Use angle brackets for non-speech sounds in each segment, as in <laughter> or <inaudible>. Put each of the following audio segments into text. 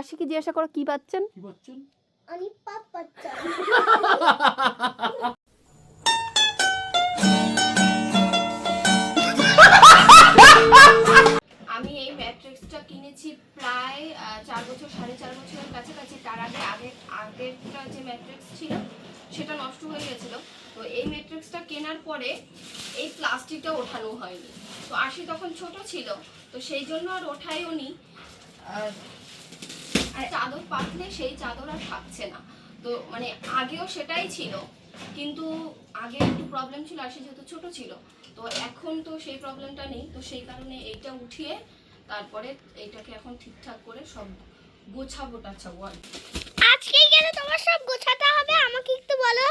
আশিকে জিজ্ঞাসা করো কি পাচ্ছেন? কি পাচ্ছেন? আমি পাপ বাচ্চা আমি এই ম্যাট্রিক্সটা কিনেছি প্রায় চার বছর সাড়ে চার বছরের কাছাকাছি। তার আগে আগে আগেরটা যে ম্যাট্রিক্স ছিল সেটা নষ্ট হয়ে গেছিল। তো এই ম্যাট্রিক্সটা কেনার পরে এই প্লাস্টিকটা ওঠানো হয়নি। তো আশি তখন ছোট ছিল তো সেই জন্য আর ওঠাইও নি। আর চাদর পাতলে সেই চাদর আর থাকছে না। তো মানে আগেও সেটাই ছিল, কিন্তু আগে একটু প্রবলেম ছিল আর সে যেহেতু ছোট ছিল, তো এখন তো সেই প্রবলেমটা নেই। তো সেই কারণে এইটা উঠিয়ে তারপরে এইটাকে এখন ঠিকঠাক করে সব গোছাবো টাছাবো আর আজকেই কেন তোমার সব গোছাতে হবে? আমাকে একটু বলো।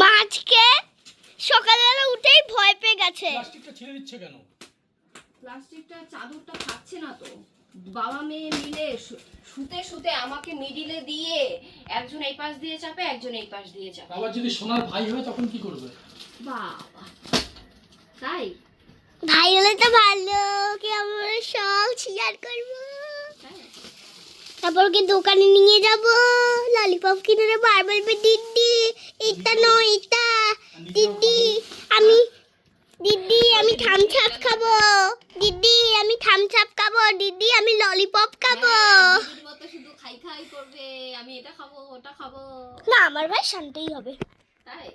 মাছকে সকালবেলা উঠেই ভয় পেয়ে গেছে। প্লাস্টিকটা ছেড়ে দিচ্ছে কেন? প্লাস্টিকটা চাদরটা থাকছে না তো। বাবা মেয়ে মিলে শুতে শুতে আমাকে মিডিলে দিয়ে একজন এই পাশ দিয়ে চাপে একজন এই পাশ দিয়ে চাপে। আবার যদি সোনার ভাই হয় তখন কি করবে? বাবা তাই? ভাই হলে তো ভালো কি আমরা সব শেয়ার করব? তারপর কি দোকানে নিয়ে যাব ললিপপ কিনে বলবে দিদি এটা নয় এটা দিদি আমি দিদি আমি থামছাপ খাব। দিদি আমি থামছাপ খাব। দিদি আমি ললিপপ খাব। মতো শুধু খাই খাই করবে আমি এটা খাব ওটা খাব না আমার ভাই শান্তই হবে। তাই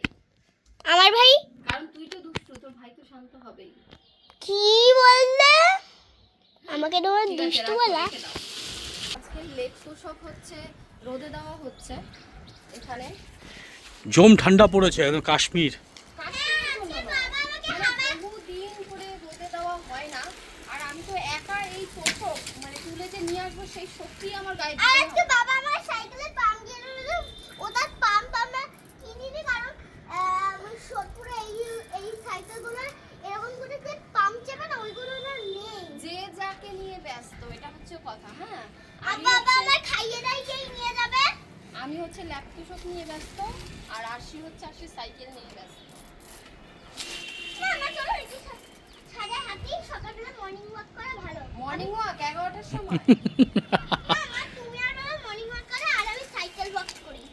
আমার ভাই? কারণ তুই তো দুষ্টু তোর ভাই তো শান্ত হবেই কি বললে আমাকে তোমার দুষ্টু বলা। আজকে তোষক হচ্ছে রোদে দেওয়া হচ্ছে। এখানে জম ঠান্ডা পড়েছে একদম কাশ্মীর। মানে দেওয়া হয় না আর আমি তো একা এই তোষক মানে তুলে যে নিয়ে আসব সেই শক্তি আমার গায়ে আর দিতে আজকে হবে। বাবা আমার সাইকেলের পাম্প দিয়ে দিল ওটার পাম্প আমরা কিনিনি কারণ আহ, ওই সোদপুরে এই এই সাইকেলগুলোর এরকম করে যে পাম্প চেপে না ওইগুলো না নেই যে যাকে নিয়ে ব্যস্ত এটা হচ্ছে কথা হ্যাঁ আর আমি বাবা হচ্ছে- আমার খাইয়ে দেয় যেই নিয়ে যাবে আমি হচ্ছে ল্যাপ তোষক নিয়ে ব্যস্ত আর আরশি হচ্ছে আরশি সাইকেল নিয়ে ব্যস্ত। না আমরা চলো একটু সা- সাদা হাতেই সকালবেলা মর্নিং ওয়াক করা ভালো। মর্নিং ওয়াক এগারোটার সময়? <laughs> না, আমার তুমি আর বাবা মর্নিং ওয়াক করে আর আমি সাইকেল ওয়াক করি।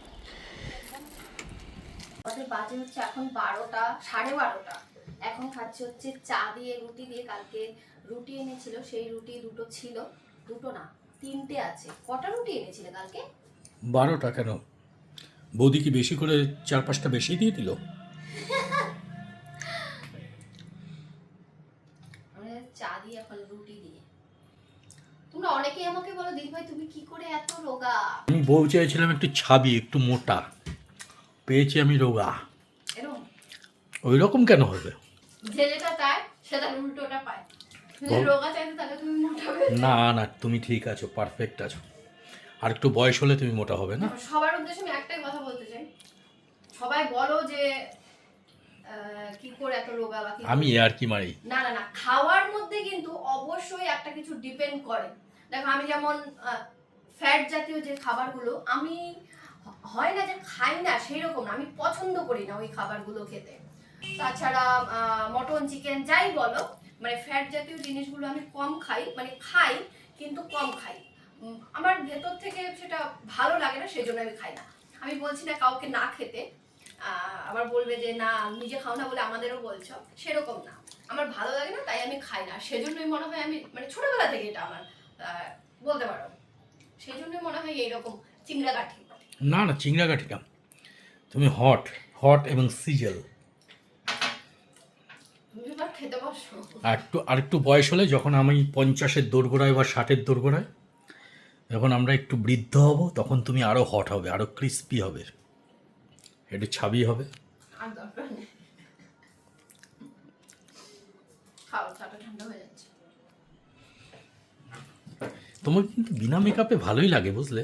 আমাদের বাজে হচ্ছে এখন বারোটা সাড়ে বারোটা। এখন খাচ্ছে হচ্ছে চা দিয়ে রুটি দিয়ে। কালকে রুটি এনেছিল সেই রুটি দুটো ছিল। দুটো না তিনটে আছে। কটা রুটি এনেছিলে কালকে? বারোটা কেন? বৌদি কি বেশি করে চার পাঁচটা বেশি দিয়ে দিল? চা দিয়ে এখন রুটি দিয়ে। তোমরা অনেকেই আমাকে বলো দিদি ভাই তুমি কি করে এত রোগা? আমি বউ চেয়েছিলাম একটু ছাবি একটু মোটা। পেয়েছি আমি রোগা। ওই রকম কেন হবে? যে যেটা চায় সেটা উল্টোটা পায়। রোগা চাইতে তাহলে তুমি মোটা না না তুমি ঠিক আছো পারফেক্ট আছো। আর একটু বয়স হলে তুমি মোটা হবে না? সবার উদ্দেশ্যে আমি একটাই কথা বলতে চাই। সবাই বলো যে কি করে এত রোগা বাকি আমি আর কি মারি? না না না খাওয়ার মধ্যে কিন্তু অবশ্যই একটা কিছু ডিপেন্ড করে। দেখো আমি যেমন ফ্যাট জাতীয় যে খাবারগুলো আমি হয় না যে খাই না সেই রকম না আমি পছন্দ করি না ওই খাবারগুলো খেতে। তাছাড়া মটন চিকেন যাই বলো মানে ফ্যাট জাতীয় জিনিসগুলো আমি কম খাই মানে খাই কিন্তু কম খাই। আমার ভেতর থেকে সেটা ভালো লাগে না সেই জন্য আমি খাই না। আমি বলছি না কাউকে না খেতে। আবার বলবে যে না নিজে খাও না বলে আমাদেরও বলছো। সেরকম না। আমার ভালো লাগে না তাই আমি খাই না। সেজন্যই মনে হয় আমি মানে ছোটবেলা থেকে এটা আমার বলতে পারো। সেই জন্যই মনে হয় এইরকম চিংড়া কাঠি। না না চিংড়া কাঠি না। তুমি হট হট এবং সিজেল। তুমি এবার খেতে বসো। আর একটু আর একটু বয়স হলে যখন আমি পঞ্চাশের দোরগোড়ায় বা ষাটের দোরগোড়ায় যখন আমরা একটু বৃদ্ধ হব তখন তুমি আরও হট হবে আরও ক্রিস্পি হবে। একটু ছাবি হবে। তোমাকে কিন্তু বিনা মেকআপে ভালোই লাগে বুঝলে?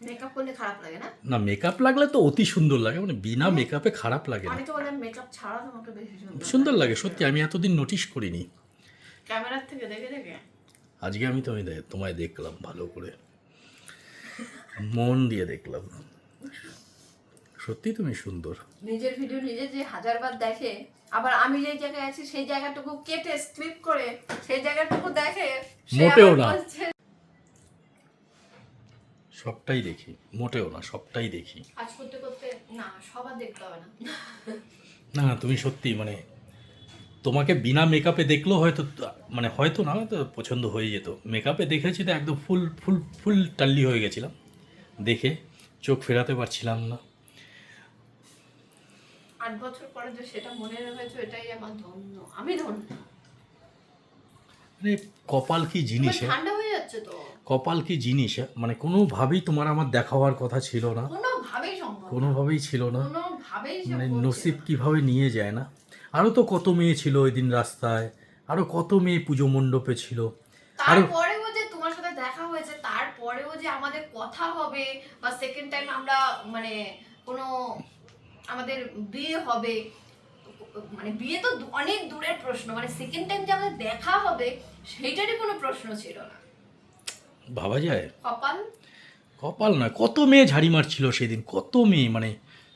মেকআপ করলে খারাপ লাগে না? না মেকআপ লাগলে তো অতি সুন্দর লাগে মানে বিনা মেকআপে খারাপ লাগে না। মেকআপ ছাড়া তোমাকে বেশি সুন্দর সুন্দর লাগে সত্যি আমি এতদিন নোটিশ করিনি। ক্যামেরার থেকে দেখে দেখে। আজকে আমি তুমি তোমায় দেখলাম ভালো করে। মন দিয়ে দেখলাম। সত্যি তুমি সুন্দর। নিজের ভিডিও নিজে যে হাজারবার দেখে আবার আমি যে জায়গায় আছি সেই জায়গাটুকু কেটে স্ক্রিপ করে সেই জায়গাটুকু দেখে মোটেও না। সবটাই দেখি। মোটেও না সবটাই দেখি। কাজ করতে করতে না সবার দেখতে হবে না। না না তুমি সত্যি মানে তোমাকে বিনা মেকআপে দেখলেও হয়তো মানে হয়তো না তো পছন্দ হয়ে যেত। মেকআপে দেখেছি তো একদম ফুল ফুল ফুল টাল্লি হয়ে গেছিলাম। দেখে চোখ ফেরাতে পারছিলাম না। আট বছর পরে যে সেটা মনে রয়েছে এটাই আমার ধন্য। আমি ধন্য। মানে কপাল কি জিনিস হ্যাঁ? ঠান্ডা হয়ে যাচ্ছে তো? কপাল কি জিনিস হ্যাঁ? মানে কোনোভাবেই তোমার আমার দেখা হওয়ার কথা ছিল না। কোনোভাবেই ছিল না। মানে নসিব। কীভাবে নিয়ে যায় না। আরও তো কত মেয়ে ছিল ওই দিন রাস্তায়। আরও কত মেয়ে পুজো মণ্ডপে ছিল। আরও তারপরেও যে তোমার সাথে দেখা হয়েছে তারপরেও যে আমাদের কথা হবে বা সেকেন্ড টাইম আমরা মানে কোনো আমাদের বিয়ে হবে মানে বিয়ে তো অনেক দূরের প্রশ্ন মানে সেকেন্ড টাইম যে আমাদের দেখা হবে সেইটারই কোনো প্রশ্ন ছিল না। ভাবা যায়? কপাল? কপাল না কত মেয়ে ঝাড়ি মারছিল সেদিন কত মেয়ে মানে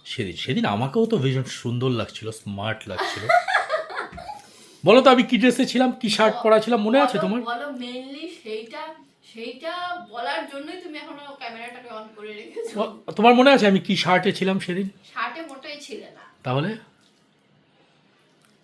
সেদিন সেদিন আমাকেও তো ভীষণ সুন্দর লাগছিল স্মার্ট লাগছিল। <laughs> বলো তো আমি কি ড্রেসে ছিলাম কি শার্ট পরা ছিলাম মনে আছে তোমার? বলো মেইনলি সেইটা সেইটা বলার জন্যই তুমি এখনও ক্যামেরাটাকে অন করে রেখেছো। তোমার মনে আছে আমি কি শার্টে ছিলাম সেদিন? শার্টে মোটেই ছিলে না। তাহলে?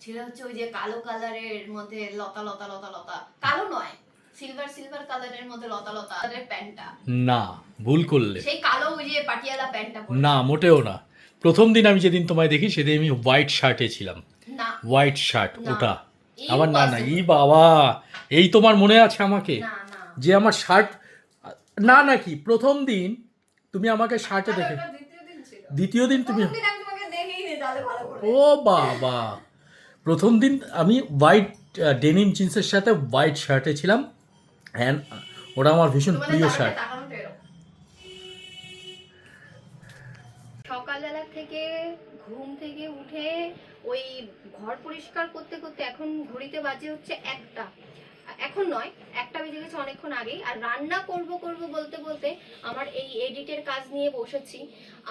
ছিল হচ্ছে ওই যে কালো কালারের মধ্যে লতা লতা লতা লতা। কালো নয় সিলভার সিলভার কালারের মধ্যে লতা লতা কালারের প্যান্টটা। না ভুল করলে। সেই কালো ওই যে পাটিয়ালা প্যান্টটা না মোটেও না। প্রথম দিন আমি যেদিন তোমায় দেখি সেদিন আমি হোয়াইট শার্টে ছিলাম। না। হোয়াইট শার্ট ওটা। আবার না না ই বাবা! এই তোমার মনে আছে আমাকে? না। যে আমার শার্ট না নাকি প্রথম দিন তুমি আমাকে শার্টে দেখে দ্বিতীয় দিন তুমি ও বাবা। প্রথম দিন আমি হোয়াইট ডেনিম জিন্সের সাথে হোয়াইট শার্টে ছিলাম অ্যান্ড ওটা আমার ভীষণ প্রিয় শার্ট সকালবেলা থেকে ঘুম থেকে উঠে ওই ঘর পরিষ্কার করতে করতে এখন ঘড়িতে বাজে হচ্ছে একটা। এখন নয় একটা বেজে গেছে অনেকক্ষণ আগেই আর রান্না করব করব বলতে বলতে আমার এই এডিটের কাজ নিয়ে বসেছি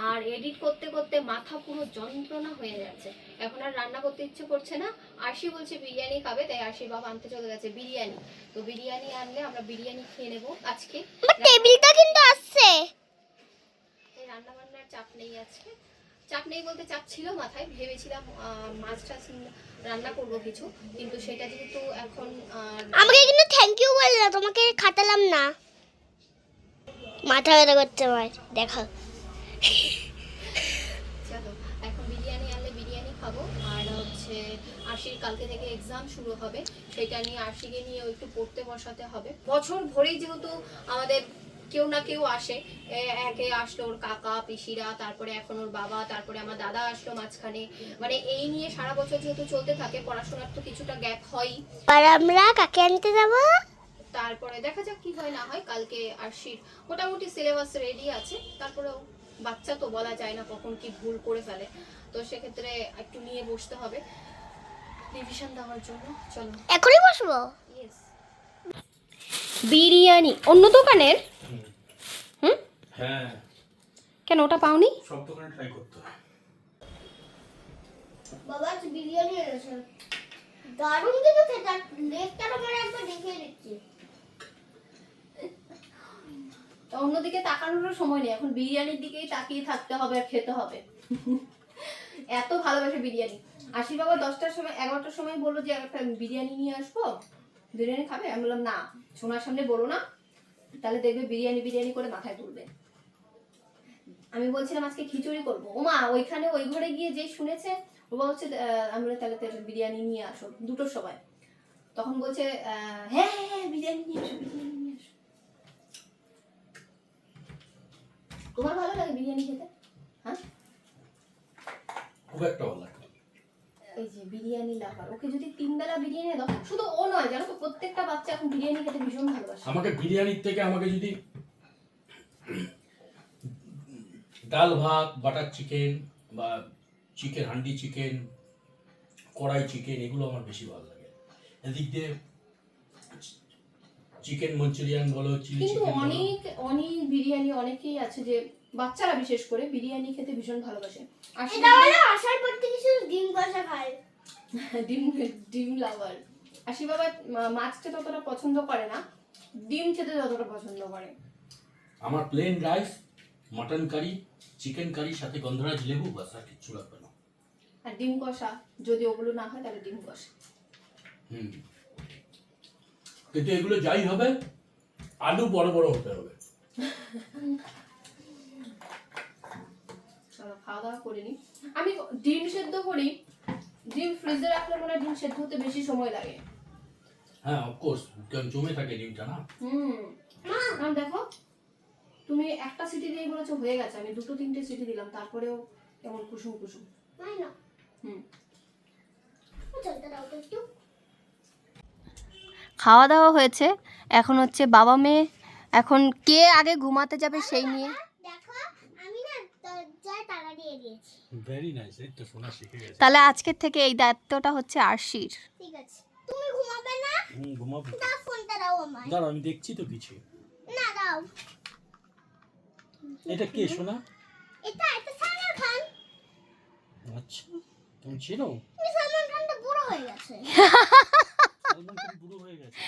আর এডিট করতে করতে মাথা পুরো যন্ত্রণা হয়ে যাচ্ছে। এখন আর রান্না করতে ইচ্ছে করছে না আরশি বলছে বিরিয়ানি খাবে তাই আরশি বাবা আনতে চলে গেছে বিরিয়ানি। তো বিরিয়ানি আনলে আমরা বিরিয়ানি খেয়ে নেব আজকে। টেবিলটা কিন্তু আসছে। রান্না বান্নার চাপ নেই আজকে। চাপ নেই বলতে চাপ ছিল মাথায়। ভেবেছিলাম মাছ টাছ রান্না করব কিছু। কিন্তু সেটা যেহেতু এখন আমাকে কিন্তু থ্যাংক ইউ বলে না তোমাকে খাটালাম না। মাথা ব্যথা করতে আমার দেখা চলো এখন বিরিয়ানি আনলে বিরিয়ানি খাব। আর হচ্ছে আশির কালকে থেকে এক্সাম শুরু হবে। সেটা নিয়ে আশিকে নিয়ে একটু পড়তে বসাতে হবে। বছর ভরেই যেহেতু আমাদের কেউ না কেউ আসে। একে আসলো ওর কাকা পিসিরা তারপরে এখন ওর বাবা তারপরে আমার দাদা আসলো মাঝখানে। মানে এই নিয়ে সারা বছর যেহেতু চলতে থাকে পড়াশোনার তো কিছুটা গ্যাপ আর আমরা কাকে আনতে যাব? তারপরে দেখা যাক কি হয় না হয় কালকে আরশির মোটামুটি সিলেবাস রেডি আছে তারপরেও বাচ্চা তো বলা যায় না কখন কি ভুল করে ফেলে। তো সেক্ষেত্রে একটু নিয়ে বসতে হবে। রিভিশন দেওয়ার জন্য চলো। এখনই বসবো? বিরিয়ানি। অন্য দোকানের? হুম? হ্যাঁ। কেন ওটা পাওনি? সব দোকানে ট্রাই করতে বাবা বিরিয়ানি এনেছে। দারুণ কিন্তু খেতে লেগটা তোমার একবার দেখিয়ে দিচ্ছি। অন্যদিকে তাকানোরও সময় নেই এখন বিরিয়ানির দিকেই তাকিয়ে থাকতে হবে আর খেতে হবে। এত ভালোবাসে বিরিয়ানি। আশি বাবা দশটার সময় এগারোটার সময় বলল যে একটা বিরিয়ানি নিয়ে আসব। বিরিয়ানি খাবে? আমি বললাম না সোনার সামনে বলো না। তাহলে দেখবে বিরিয়ানি বিরিয়ানি করে মাথায় তুলবে। আমি বলছিলাম আজকে খিচুড়ি করব। ওমা ওইখানে ওই ঘরে গিয়ে যেই শুনেছে ও বলছে আহ, আমি তাহলে বিরিয়ানি নিয়ে আসো। দুটোর সময়। তখন বলছে হ্যাঁ হ্যাঁ হ্যাঁ বিরিয়ানি নিয়ে আসো বিরিয়ানি নিয়ে আসো। তোমার ভালো লাগে বিরিয়ানি খেতে? হ্যাঁ? খুব একটা ভালো লাগে এই যে বিরিয়ানি লাভার ওকে যদি তিন বেলা বিরিয়ানি দাও শুধু ও নয় জানো তো প্রত্যেকটা বাচ্চা এখন বিরিয়ানি খেতে ভীষণ ভালোবাসে। আমাকে বিরিয়ানির থেকে আমাকে যদি ডাল ভাত বাটার চিকেন বা chicken handi chicken kadai chicken এগুলো আমার বেশি ভালো লাগে। এদিক দিয়ে চিকেন মঞ্চুরিয়ান বলো চিলি চিকেন অনেক অনেক বিরিয়ানি অনেকেই আছে যে বাচ্চারা বিশেষ করে বিরিয়ানি খেতে ভীষণ ভালোবাসে। আর এটা হলো আসার পর থেকে শুধু ডিম কষা খায়। <laughs> ডিম ডিম লাভার। আশি বাবা খেতে ততটা পছন্দ করে না ডিম খেতে যতটা পছন্দ করে। আমার plain rice mutton curry chicken কারির সাথে গন্ধরাজ লেবু বাস আর কিচ্ছু লাগবে না। আর ডিম কষা যদি ওগুলো না হয় তাহলে ডিম কষা। হুম। কিন্তু এগুলো যাই হবে আলু বড় বড় হতে হবে। <laughs> চলো খাওয়া দাওয়া করে নিই আমি ডিম সেদ্ধ করি ডিম ফ্রিজে রাখলে মনে হয় ডিম সেদ্ধ হতে বেশি সময় লাগে। হ্যাঁ অফকোর্স কারণ জমে থাকে ডিমটা না। হুম। কারণ দেখো তুমি একটা সিটি দিয়ে বলেছ হয়ে গেছে আমি দুটো তিনটে সিটি দিলাম তারপরেও কেমন কুসুম কুসুম। নাই না হুম। চলতে দাও তো একটু। খাওয়া দাওয়া হয়েছে এখন হচ্ছে বাবা মেয়ে এখন কে আগে ঘুমাতে যাবে সেই নিয়ে দেখো আমি না দরজায় তালা দিয়ে দিয়েছি ভেরি নাইস এই তো শোনা শিখে গেছে। তাহলে আজকের থেকে এই দায়িত্বটা হচ্ছে আরশির। ঠিক আছে। তুমি ঘুমাবে না? হুম ঘুমাবো। দাও ফোনটা দাও আমায়। দাঁড়াও আমি দেখছি তো কিছু। না দাও। এটা কে শোনা এটা এটা সালমান খান। আচ্ছা তুমি চেনো? সালমান খান তো বুড়ো হয়ে গেছে। সালমান খান বুড়ো হয়ে গেছে।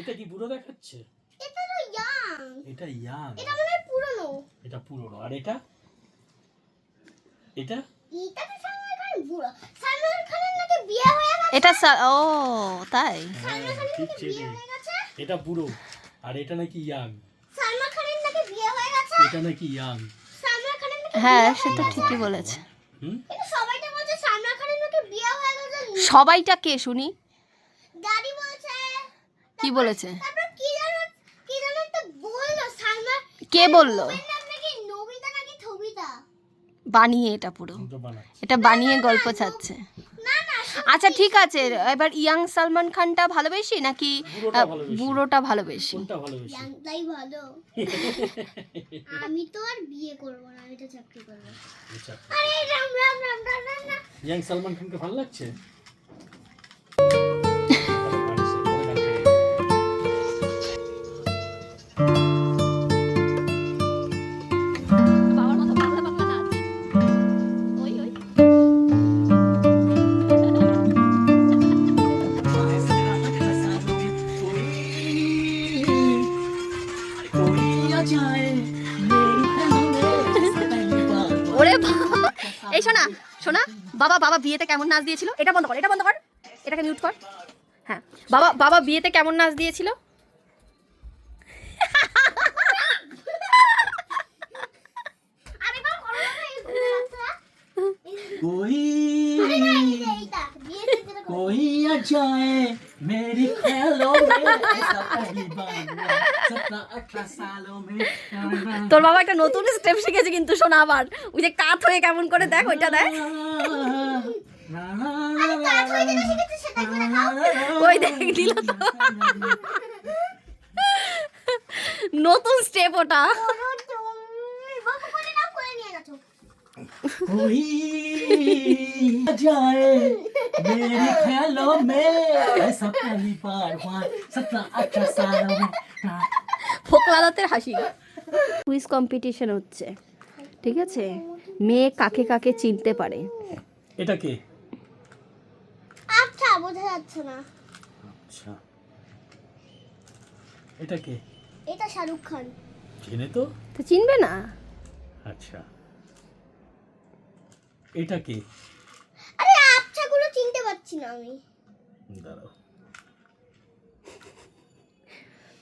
এটা কি বুড়ো দেখাচ্ছে? এটা তো ইয়াং এটা ইয়াং এটা মনে পুরনো। এটা পুরনো। আর এটা? এটা? এটা তো সালমান খান বুড়ো। সালমান খানের নাকি বিয়ে হয়ে গেছে? এটা ও তাই। হ্যাঁ বিয়ে হয়ে গেছে? এটা বুড়ো আর এটা নাকি ইয়াং। সালমান খানের নাকি বিয়ে হয়ে গেছে? এটা নাকি ইয়াং। সালমান খানের নাকি হ্যাঁ সেটা ঠিকই বলেছে। হুম? কিন্তু বলছে সালমান খানের নাকি বিয়ে হয়ে গেছে? সবাইটা কে শুনি? গাড়ি বলছে। কি বলেছে? তারপর কি জানো কি জানো তো বলল? সালমান কে বলল ওর নাম নাকি নবিতা নাকি থবিতা বানিয়ে এটা পুরো। এটা বানিয়ে গল্প ছাড়ছে। না না আচ্ছা ঠিক আছে। এবার ইয়াং সালমান খানটা ভালোবেসি নাকি বুড়োটা ভালোবেসি। বুড়োটা ভালোবেসি? কোনটা ভালোবেসি? জানতাই ভালো। আমি তো আর বিয়ে করব না আমি চাকরি করব। আচ্ছা আরে রাম রাম রাম রাম রাম রাম। ইয়াং সালমান খানকে ভালো লাগছে? এই শোনা শোনা বাবা বাবা বিয়েতে কেমন নাচ দিয়েছিল এটা বন্ধ কর এটা বন্ধ কর এটাকে মিউট কর হ্যাঁ বাবা বাবা বিয়েতে কেমন নাচ দিয়েছিল আরেকবার করো না এই ঘুরে রাস্তা कोई এইটা বিয়েতে যেটা করো। कोई आ जाए তোর বাবা একটা নতুন স্টেপ শিখেছে কিন্তু শোনা আবার। ওই যে কাত হয়ে কেমন করে দেখ ওইটা দেখ। ওই দেখ দিল তো। নতুন স্টেপ ওটা। যায় তুমি বাবু করে নাও করে নিয়ে গেছো कोई आ जाए मेरे ख्यालों में ऐसा पहली बार हुआ सत्रह अठारह सालों में ফোকলা দাঁতের হাসি কুইজ কম্পিটিশন হচ্ছে ঠিক আছে মেয়ে কাকে কাকে চিনতে পারে এটা কে আচ্ছা বোঝা যাচ্ছে না আচ্ছা এটা কে এটা শাহরুখ খান চেনে তো তো চিনবে না আচ্ছা এটা কে আরে আচ্ছাগুলো চিনতে পারছি না আমি। দাঁড়াও।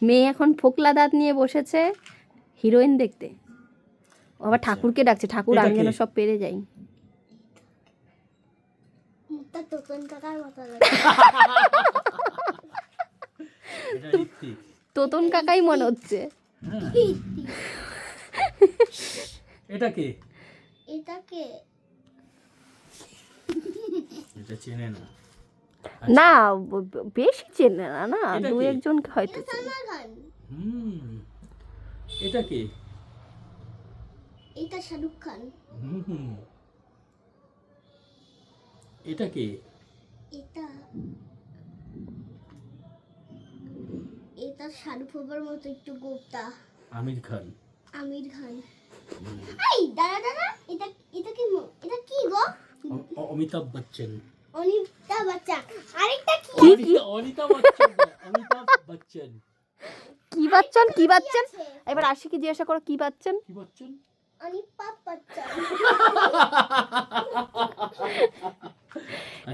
মেয়ে এখন ফোকলা দাঁত নিয়ে বসেছে হিরোইন দেখতে। আবার ঠাকুরকে ডাকছে ঠাকুর এটা আমি যেন সব পেরে যাই। তোতন এটা কাকাই মনে হচ্ছে। এটা কে? এটাকে এটা চেনে না। না বেশি চেনে না না দু? একজনকে হয়তো হুম এটা কে? এটা শাহরুখ খান। হুম এটা কে? এটা এটা শাহরুখ বাবার মতো একটু গোপ্তা। আমির খান। আমির খান। এই দাদা দাদা এটা এটা কি এটা কি গো? অমিতাভ বচ্চন। অনিতা বাচ্চা আরেকটা কি? অনিতা- অমিতাভ বচ্চন অমিতাভ বচ্চন। কি বাচ্চান? কি বাচ্চান? এবার আশিকে জিজ্ঞাসা করো কি বাচ্চান? কি বচ্চন?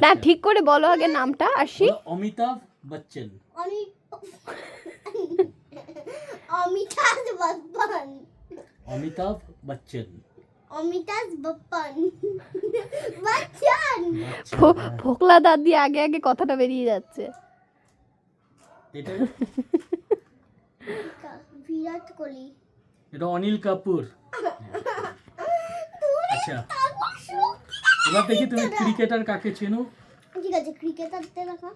না ঠিক করে বলো আগে নামটা আশি। অমিতাভ বচ্চন। অমিতাভ বচ্চন। অমিতাজ বপ্পন বচ্চন, হ্যাঁ। ফোকলা দাঁত দিয়ে আগে আগে কথাটা বেরিয়ে যাচ্ছে। এটা? বিরাট কোহলি। এটা অনিল কাপুর। আচ্ছা। এবার দেখি তুমি ক্রিকেটার কাকে চেনো? ঠিক আছে ক্রিকেটারতে দেখা।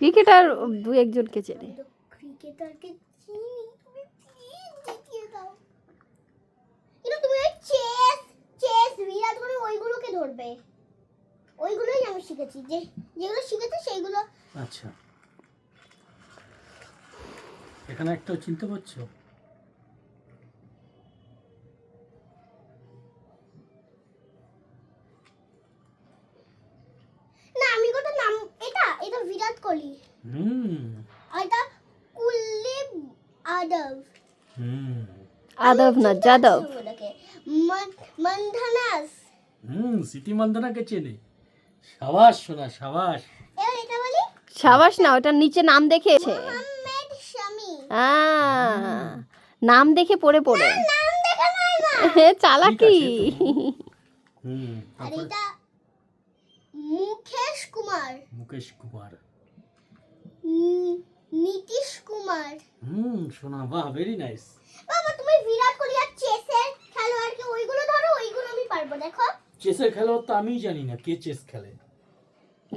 ক্রিকেটার দু একজনকে চেনে। ক্রিকেটারকে চিনি তুমি প্লিজ জিতিয়ে দাও কিন্তু তুমি ওই চেস চেস বিরাট কোহলি ওইগুলোকে ধরবে। ওইগুলোই আমি শিখেছি। যে যেগুলো শিখেছি সেইগুলো। আচ্ছা। এখানে একটা চিনতে পারছ না আমি কোথাও নাম এটা এটা বিরাট কোহলি। হুম। আর এটা কুলদীপ আদব। হুম। আদব না যাদব? মন্ধানাস। হুম সিটি মন্দনাকে চেনে। সাবাস শোনা সাবাস। সাবাস না ওটার নিচে নাম দেখেছে। নাম দেখে পড়ে পড়ে। নাম দেখা নয় মা। চালাকি। হুম আর মুকেশ কুমার। মুকেশ কুমার। নীতিশ কুমার। হুম শোনা বাহ ভেরি নাইস বাবা তুমি বিরাট কোহলি আর চেসের খেলোয়াড়কে ওইগুলো ধরো ওইগুলো আমি পারব দেখো। চেসের খেলোয়াড় তো আমিই জানি না কে চেস খেলে।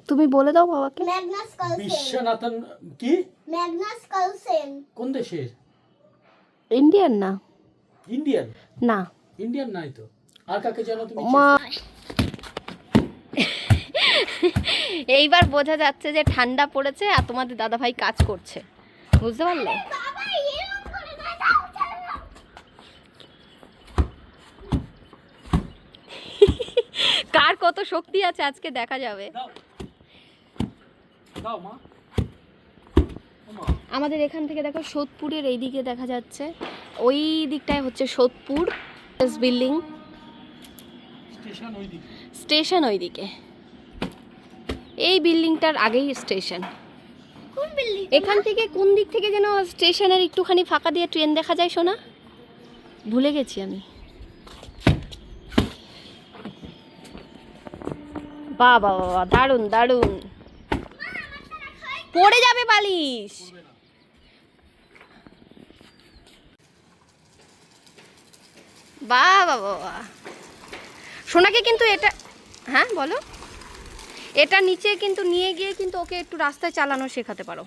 তুমি বলে দাও বাবাকে। Magnus Carlsen. বিশ্বনাথন কি? Magnus Carlsen. কোন দেশের? ইন্ডিয়ান না? ইন্ডিয়ান? না। ইন্ডিয়ান নাই তো। আর কাকে জানো তুমি এইবার বোঝা যাচ্ছে যে ঠান্ডা পড়েছে আর তোমাদের দাদা ভাই কাজ করছে। বুঝতে পারলে বাবা এরকম করে না দাও ছেড়ে দাও কার কত শক্তি আছে আজকে দেখা যাবে? আমাদের এখান থেকে দেখো সোদপুরের এই দিকে দেখা যাচ্ছে। ওই দিকটায় হচ্ছে সোদপুর বিল্ডিং। স্টেশন ওই দিকে স্টেশন ওই দিকে এই বিল্ডিংটার আগেই স্টেশন। বিল্ডিং? এখান থেকে কোন দিক থেকে যেন স্টেশনের একটুখানি ফাঁকা দিয়ে ট্রেন দেখা যায় শোনা ভুলে গেছি আমি। বাহ, বাহ, দারুণ দারুণ। পড়ে যাবে বালিশ। বাহ, বাহ সোনাকে কিন্তু এটা হ্যাঁ বলো। এটা নিচে কিন্তু নিয়ে গিয়ে কিন্তু ওকে একটু রাস্তায় চালানো শেখাতে পারো।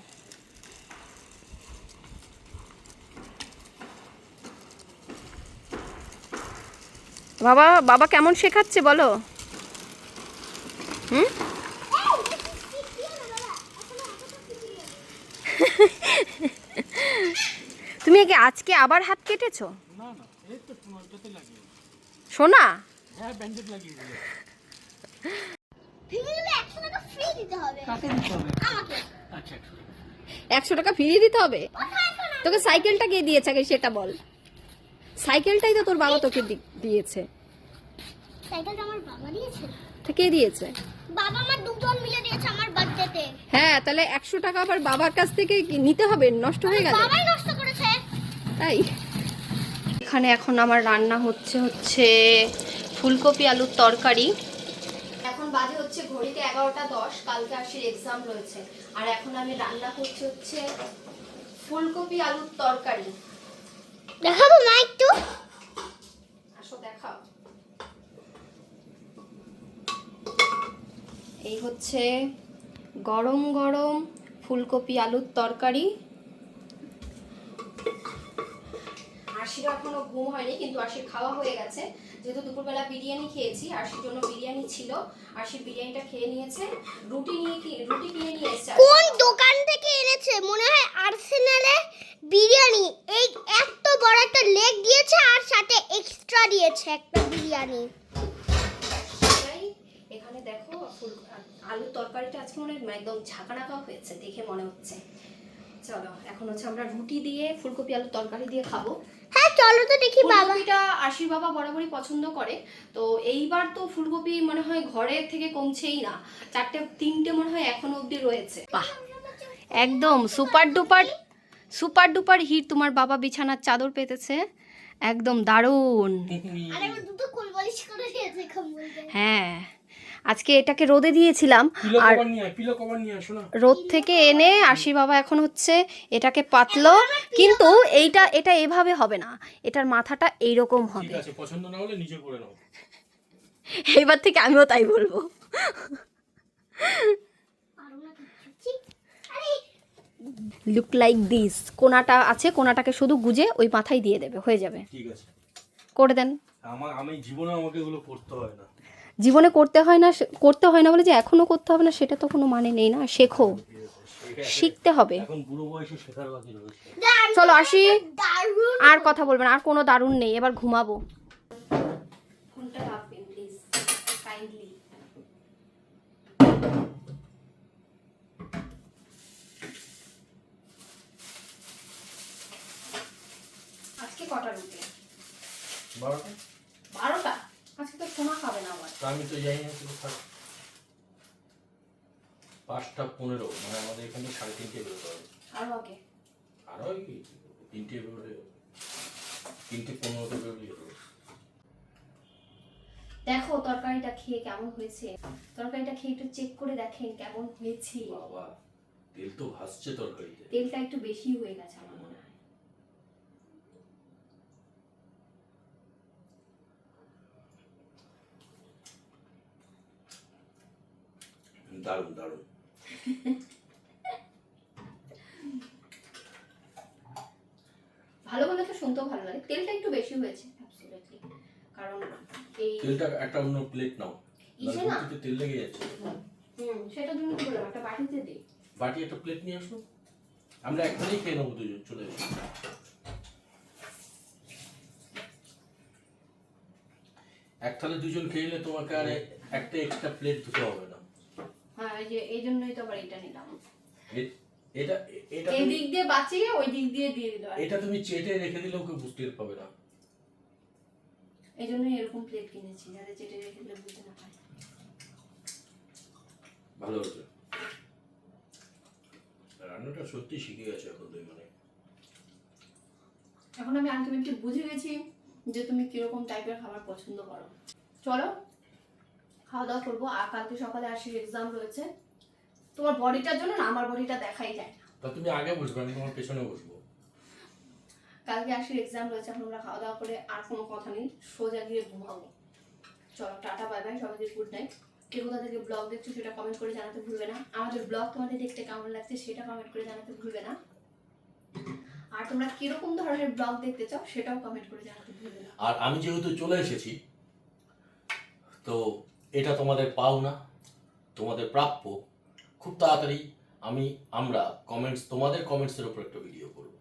বাবা বাবা কেমন শেখাচ্ছে বলো? হুম তুমি কি আজকে আবার হাত কেটেছো? সোনা? একশো টাকা আচ্ছা একশো টাকা। ফিরিয়ে দিতে হবে? তোকে সাইকেলটা কে দিয়েছে আগে সেটা বল। সাইকেলটাই তো তোর বাবা তোকে দিয়েছে। সাইকেলটা আমার বাবা দিয়েছে। কে দিয়েছে? বাবা আমার দুজন মিলে দিয়েছে আমার বার্থডেতে। হ্যাঁ তাহলে একশো টাকা আবার বাবার কাছ থেকে নিতে হবে নষ্ট হয়ে গেল। বাবাই নষ্ট করেছে। তাই? এখানে এখন আমার রান্না হচ্ছে হচ্ছে ফুলকপি আলুর তরকারি। এখন বাজে হচ্ছে ঘড়িতে এগারোটা দশ কালকে আশির এক্সাম রয়েছে। আর এখন আমি রান্না করছি হচ্ছে ফুলকপি আলুর তরকারি। দেখাবো মা একটু আসো দেখাও এই হচ্ছে গরম গরম ফুলকপি আলুর তরকারি। আশির এখনও ঘুম হয়নি, কিন্তু আশির খাওয়া হয়ে গেছে। যেহেতু দুপুরবেলা বিরিয়ানি খেয়েছি আশির জন্য বিরিয়ানি ছিল। আশির বিরিয়ানিটা খেয়ে নিয়েছে। রুটি নিয়ে কি, রুটি কিনে নিয়ে এসেছে। কোন দোকান থেকে এনেছে? মনে হয় আর্সেনালে বিরিয়ানি। এই এত বড় একটা লেগ দিয়েছে আর সাথে এক্সট্রা দিয়ে আলুর তরকারিটা আজকে মনে হয় একদম ঝাঁকানাকা হয়েছে দেখে মনে হচ্ছে। চলো এখন হচ্ছে আমরা রুটি দিয়ে ফুলকপি আলুর তরকারি দিয়ে খাব। হ্যাঁ চলো তো দেখি বাবা। ফুলকপিটা আশির বাবা বরাবরই পছন্দ করে। তো এইবার তো ফুলকপি মনে হয় ঘরের থেকে কমছেই না। চারটে তিনটে মনে হয় এখনও অবধি রয়েছে। বাহ একদম super duper super duper hit তোমার বাবা বিছানার চাদর পেতেছে। একদম দারুণ। হ্যাঁ আজকে এটাকে রোদে দিয়েছিলাম। আর রোদ থেকে এনে আশির বাবা এখন হচ্ছে এটাকে পাতলো। কিন্তু এইটা এটা এভাবে হবে না। এটার মাথাটা এইরকম হবে। আছে পছন্দ না হলে নিজে করে নাও এইবার থেকে আমিও তাই বলব। লুক লাইক দিস কোনাটা আছে কোনাটাকে শুধু গুজে ওই মাথায় দিয়ে দেবে হয়ে যাবে। ঠিক আছে। করে দেন। আমার আমি জীবনে আমাকে এগুলো করতে হয় না। জীবনে করতে হয় না করতে হয় না বলে যে এখনও করতে হবে না সেটা তো কোনো মানে নেই না শেখো। শিখতে হবে। এখন বুড়ো বয়সে শেখার বাকি রয়েছে। চলো আসি। আর কথা বলবেন আর কোনো দারুণ নেই এবার ঘুমাবো। ফোনটা রাখবেন প্লিজ কাইন্ডলি আজকে কটা রুটি বারোটা? বারোটা? আজকে তো সোনা খাবে না আবার তা আমি তো যাই না পাঁচটা পনেরো মানে আমাদের এখানে সাড়ে তিনটে বেরোতে হবে। আরও আগে। কি? তিনটে বেরোলে তিনটে পনেরোতে বেরোলে দেখো তরকারিটা খেয়ে কেমন হয়েছে। তরকারিটা খেয়ে একটু চেক করে দেখেন কেমন হয়েছে। বাবা তেল তো ভাসছে তরকারিতে। তেলটা একটু বেশি হয়ে গেছে আমার। দারুণ দারুণ। ভালো বলে তো শুনতেও ভালো লাগে। তেলটা একটু বেশি হয়েছে। কারণ এই তেলটা একটা অন্য প্লেট নাও। ইসে না? রুটিতে তেল লেগে যাচ্ছে। হুম সেটা তুমি বললাম একটা বাটিতে দিই বাটি একটা প্লেট নিয়ে আসো। আমরা একখানেই খেয়ে নেব দুজন চলে যাব এক থালে দুজন খেয়ে নিলে তোমাকে আর একটা এক্সট্রা প্লেট ধুতে হবে না। হ্যাঁ এই যে এই জন্যই তো আবার এটা নিলাম। এটা এটা এই দিক দিয়ে বাঁচিয়ে ওই দিক দিয়ে দিয়ে দিতে এটা তুমি চেটে রেখে দিলেও কেউ বুঝতে পাবে না। এই জন্যই এরকম প্লেট কিনেছি যাতে চেটে রেখে দিলে বুঝতে না পারে। ভালো হয়েছে। রান্নাটা সত্যি শিখে গেছে এখন মানে আমি আলটিমেটলি বুঝে গেছি যে তুমি কীরকম টাইপের খাবার পছন্দ করো। চলো খাওয়া দাওয়া করব আর কালকে সকালে আসি এক্সাম রয়েছে। তোমার বডিটার জন্য না আমার বডিটা দেখাই যায় না। তা তুমি আগে বসবে আমি তোমার পেছনে বসবো। কালকে আসি এক্সাম রয়েছে এখন আমরা খাওয়া দাওয়া করে আর কোনো কথা নেই সোজা গিয়ে ঘুমাবো। চলো টাটা বাই বাই সবাইকে গুড নাইট কে কোথা থেকে ব্লগ দেখছ সেটা কমেন্ট করে জানাতে ভুলবে না। আমাদের ব্লগ তোমাদের দেখতে কেমন লাগছে সেটা কমেন্ট করে জানাতে ভুলবে না। আর তোমরা কীরকম ধরনের ব্লগ দেখতে চাও সেটাও কমেন্ট করে জানাতে ভুলবে না। আর আমি যেহেতু চলে এসেছি তো এটা তোমাদের পাওনা, তোমাদের প্রাপ্য। খুব তাড়াতাড়ি আমি, আমরা কমেন্টস তোমাদের কমেন্টসের উপর একটা ভিডিও করব।